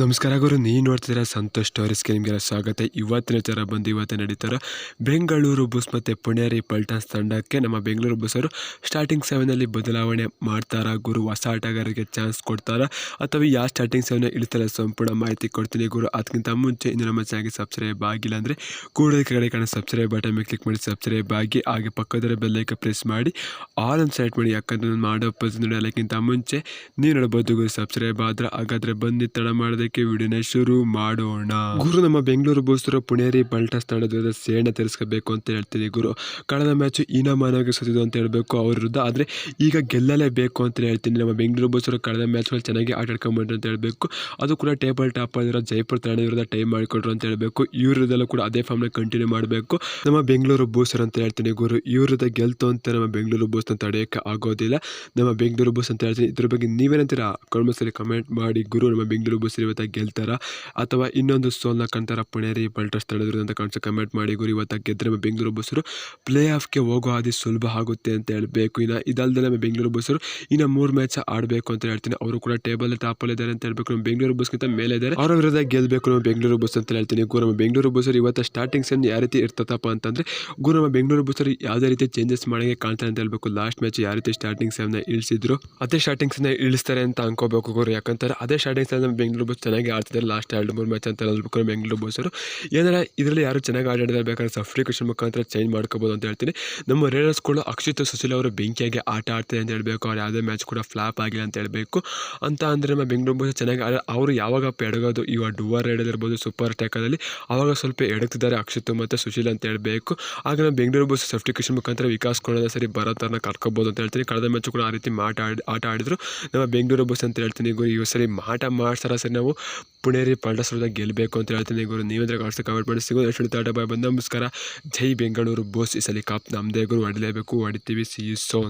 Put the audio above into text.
ನಮಸ್ಕಾರ ಗುರು ನೀವು ನೋಡ್ತಿದ್ದೀರಾ ಸಂತೋಷ್ ಸ್ಟೋರೀಸ್ಗೆ ನಿಮಗೆಲ್ಲ ಸ್ವಾಗತ. ಇವತ್ತಿನ ವಿಚಾರ ಬಂದು ಇವತ್ತು ನಡೀತಾರ. ಬೆಂಗಳೂರು ಬುಸ್ ಮತ್ತು ಪುಣೇರಿ ಪಲ್ಟಾನ್ಸ್ ತಂಡಕ್ಕೆ ನಮ್ಮ ಬೆಂಗಳೂರು ಬಸ್ಸರು ಸ್ಟಾರ್ಟಿಂಗ್ ಸೆವೆನಲ್ಲಿ ಬದಲಾವಣೆ ಮಾಡ್ತಾರಾ? ಗುರು, ಹೊಸ ಆಟಗಾರರಿಗೆ ಚಾನ್ಸ್ ಕೊಡ್ತಾರಾ? ಅಥವಾ ಯಾವ ಸ್ಟಾರ್ಟಿಂಗ್ ಸೆವೆನ್ ಇಳಿತಾರೆ ಸಂಪೂರ್ಣ ಮಾಹಿತಿ ಕೊಡ್ತೀನಿ ಗುರು. ಅದಕ್ಕಿಂತ ಮುಂಚೆ ಇನ್ನು ನಮ್ಮ ಚಾನಲ್ಗೆ ಸಬ್ಸ್ಕ್ರೈಬ್ ಆಗಿಲ್ಲ ಅಂದರೆ ಕೂಡಲೇ ಕಡೆ ಕಾಣೋ ಸಬ್ಸ್ಕ್ರೈಬ್ ಬಟನ್ ಮೇಲೆ ಕ್ಲಿಕ್ ಮಾಡಿ. ಸಬ್ಸ್ಕ್ರೈಬ್ ಆಗಿ ಹಾಗೆ ಪಕ್ಕದರ ಬೆಲ್ಲೈಕ ಪ್ರೆಸ್ ಮಾಡಿ. ಆಲ್ ಒಂದು ಸೆಲೆಕ್ಟ್ ಮಾಡಿ. ಯಾಕಂದ್ರೆ ನಾನು ಮಾಡೋ ಪಸ್ ಅದಕ್ಕಿಂತ ಮುಂಚೆ ನೀವು ನೋಡ್ಬೋದು ಗುರು ಸಬ್ಸ್ಕ್ರೈಬ್ ಆದರೆ ಹಾಗಾದರೆ ಬಂದು ತಡ ಮಾಡೋದಕ್ಕೆ ವಿಡಿಯೋನ ಶುರು ಮಾಡೋಣ. ಗುರು, ನಮ್ಮ ಬೆಂಗಳೂರು ಬೂಸ್ತರು ಪುಣೇರಿ ಬಲ್ಟಾ ತಂಡದ ವಿರುದ್ಧ ತರಿಸ್ಕೋಬೇಕು ಅಂತ ಹೇಳ್ತೀನಿ ಗುರು. ಕಳೆದ ಮ್ಯಾಚು ಈನಮಾನವಾಗಿ ಸೋತಿದ್ದು ಅಂತ ಹೇಳಬೇಕು ಅವ್ರ ವಿರುದ್ಧ. ಆದರೆ ಈಗ ಗೆಲ್ಲಲೇಬೇಕು ಅಂತ ಹೇಳ್ತೀನಿ. ನಮ್ಮ ಬೆಂಗಳೂರು ಬೂಸ್ತರು ಕಳೆದ ಮ್ಯಾಚ್ಗಳು ಚೆನ್ನಾಗಿ ಆಟ ಆಡ್ಕೊಂಡ್ಬಂದ್ರು ಅಂತ ಹೇಳಬೇಕು. ಅದು ಕೂಡ ಟೇಬಲ್ ಟಾಪ್ ಆಗಿರೋ ಜೈಪುರ್ ತಾಣ ವಿರುದ್ಧ ಟೈಮ್ ಮಾಡಿಕೊಟ್ರು ಅಂತ ಹೇಳಬೇಕು. ಇವ್ರದ್ದೆಲ್ಲ ಕೂಡ ಅದೇ ಫಾರ್ಮ್ನ ಕಂಟಿನ್ಯೂ ಮಾಡಬೇಕು. ನಮ್ಮ ಬೆಂಗಳೂರು ಬೂಸರ್ ಅಂತ ಹೇಳ್ತೀನಿ ಗುರು. ಇವ್ರದ್ದು ಗೆಲ್ತು ಅಂತ ನಮ್ಮ ಬೆಂಗಳೂರು ಬೋಸ್ ಅಂತ ತಡೆಯೋಕ್ಕೆ ಆಗೋದಿಲ್ಲ. ನಮ್ಮ ಬೆಂಗಳೂರು ಬೂಸ್ ಅಂತ ಹೇಳ್ತೀನಿ. ಇದ್ರ ಬಗ್ಗೆ ನೀವೇನಂತೀರಾ? ಕಮೆಂಟ್ ಮಾಡಿ. ಗುರು, ನಮ್ಮ ಬೆಂಗಳೂರು ಬಸ್ ಇವತ್ತು ಗೆಲ್ತಾರ? ಅಥವಾ ಇನ್ನೊಂದು ಸೋಲ್ನ ಕಾಣ್ತಾರ? ಪುಣೇರಿ ಬಲ್ಟರ್ಸ್ ತಡೆದ್ರು ಅಂತ ಕಾಣಿಸೋ ಕಮೆಂಟ್ ಮಾಡಿ ಗುರು. ಇವತ್ತು ಗೆದ್ದರೆ ಬೆಂಗಳೂರು ಬಸ್ಸರು ಪ್ಲೇ ಆಫ್ಗೆ ಹೋಗೋ ಹಾದಿ ಸುಲಭ ಆಗುತ್ತೆ ಅಂತ ಹೇಳಬೇಕು. ಇನ್ನು ಇದಲ್ಲದೆ ನಮ್ಮ ಬೆಂಗಳೂರು ಬಸ್ಸರು ಇನ್ನು ಮೂರು ಮ್ಯಾಚ್ ಆಡಬೇಕು ಅಂತ ಹೇಳ್ತೀನಿ. ಅವರು ಕೂಡ ಟೇಬಲ್ ಟಾಪಲ್ಲಿ ಇದ್ದಾರೆ ಅಂತ ಹೇಳ್ಬೇಕು. ನಮ್ಮ ಬೆಂಗಳೂರು ಬಸ್ಗಿಂತ ಮೇಲೆ ಇದ್ದಾರೆ. ಅವರ ವಿರುದ್ಧ ಗೆಲ್ಲಬೇಕು ನಮ್ಮ ಬೆಂಗಳೂರು ಬಸ್ ಅಂತ ಹೇಳ್ತೀನಿ. ಗುರು, ನಮ್ಮ ಬೆಂಗಳೂರು ಬಸ್ಸರು ಇವತ್ತು ಸ್ಟಾರ್ಟಿಂಗ್ ಸೆನ್ ಯಾವ ರೀತಿ ಇರ್ತದಪ್ಪ ಅಂತಂದ್ರೆ, ಗುರು, ನಮ್ಮ ಬೆಂಗಳೂರು ಬಸ್ಸರು ಯಾವುದೇ ರೀತಿ ಚೇಂಜಸ್ ಮಾಡೋಕ್ಕೆ ಕಾಣ್ತಾರೆ ಅಂತ ಹೇಳ್ಬೇಕು. ಲಾಸ್ಟ್ ಮ್ಯಾಚ್ ಯಾವ ರೀತಿ ಸ್ಟಾರ್ಟಿಂಗ್ ಸೆವೆನ್ ಇಳಿಸಿದ್ರು, ಅದೇ ಸ್ಟಾರ್ಟಿಂಗ್ಸ್ ಇಳಿಸ್ತಾರೆ ಅಂತ ಅನ್ಕೋಬೇಕು ಗುರು. ಯಾಕಂತಾರೆ ಅದೇ ಸ್ಟಾರ್ಟಿಂಗ್ ಸೆವೆನ್ ಬೆಂಗಳೂರು ಬಸ್ ಚೆನ್ನಾಗಿ ಆಡ್ತಿದ್ದಾರೆ. ಲಾಸ್ಟ್ ಎರಡು ಮೂರು ಮ್ಯಾಚ್ ಅಂತ ಹೇಳ್ಬೇಕು ಬೆಂಗಳೂರು ಬೋಸರು ಏನಾರ ಇದರಲ್ಲಿ ಯಾರು ಚೆನ್ನಾಗಿ ಆಡಿದ್ರೆ ಬೇಕಾದ್ರೆ ಕೃಷ್ಣ ಮುಖಾಂತರ ಚೇಂಜ್ ಮಾಡ್ಕೋಬೋದು ಅಂತ ಹೇಳ್ತೀನಿ. ನಮ್ಮ ರೇಡರ್ಸ್ಗಳು ಅಕ್ಷಿತ್ ಸುಶೀಲ್ ಅವರು ಬೆಂಕಿಯಾಗಿ ಆಟ ಆಡ್ತಾರೆ ಅಂತ ಹೇಳಬೇಕು. ಅವ್ರು ಯಾವುದೇ ಮ್ಯಾಚ್ ಕೂಡ ಫ್ಲಾಪ್ ಆಗಿಲ್ಲ ಅಂತ ಹೇಳಬೇಕು. ಅಂತ ಅಂದರೆ ನಮ್ಮ ಬೆಂಗಳೂರು ಬಸ್ ಚೆನ್ನಾಗಿ ಅವರು ಯಾವಾಗ ಎಡಗೋದು ಇವಾಗ ಡುವರ್ ಇರ್ಬೋದು ಸೂಪರ್ ಟ್ಯಾಕಲ್ಲಿ ಅವಾಗ ಸ್ವಲ್ಪ ಎಡಗ್ತಿದ್ದಾರೆ ಅಕ್ಷಿತ್ ಮತ್ತು ಸುಶೀಲ್ ಅಂತ ಹೇಳಬೇಕು. ಆಗ ನಮ್ಮ ಬೆಂಗಳೂರು ಬಸ್ ಕೃಷ್ಣ ಮುಖಾಂತರ ವಿಕಾಸ್ ಕೊಡೋದ ಸರಿ ಬರೋ ಥರನ ಕರ್ಕೋಬೋದು ಅಂತ ಹೇಳ್ತೀನಿ. ಕಳೆದ ಮ್ಯಾಚ್ ಕೂಡ ಆ ರೀತಿ ಮಾಟ ಆಡಿ, ಆಟ ಆಡಿದ್ರು. ನಮ್ಮ ಬೆಂಗಳೂರು ಬಸ್ ಅಂತ ಹೇಳ್ತೀನಿ ಈ ಸರಿ ಮಾಟ ಮಾಡ್ತಾರ ಸರಿ ನಾವು ಪುಣೇರಿ ಪಲ್ಟಸ್ ವಿರುದ್ಧ ಗೆಲ್ಲಬೇಕು ಅಂತ ಹೇಳ್ತೀನಿ ಗುರು. ನೀವಂದ್ರೆ ಕಾಣಿಸ್ತಾ ಕಮೆಂಟ್ ಮಾಡಿ. ಸಿಗೋದು ಎಷ್ಟು ತಾಟ ಬಾಯ್ ಬಂದ. ನಮಸ್ಕಾರ. ಜೈ ಬೆಂಗಳೂರು. ಬೋಸ್ ಈ ಸಲ ಕಾಪ್. ನಮ್ಮದೇ ಗುರು. ಹೊಡಿಲೇಬೇಕು ಹೊಡಿತೀವಿ ಸಿ ಯು ಸೋನ್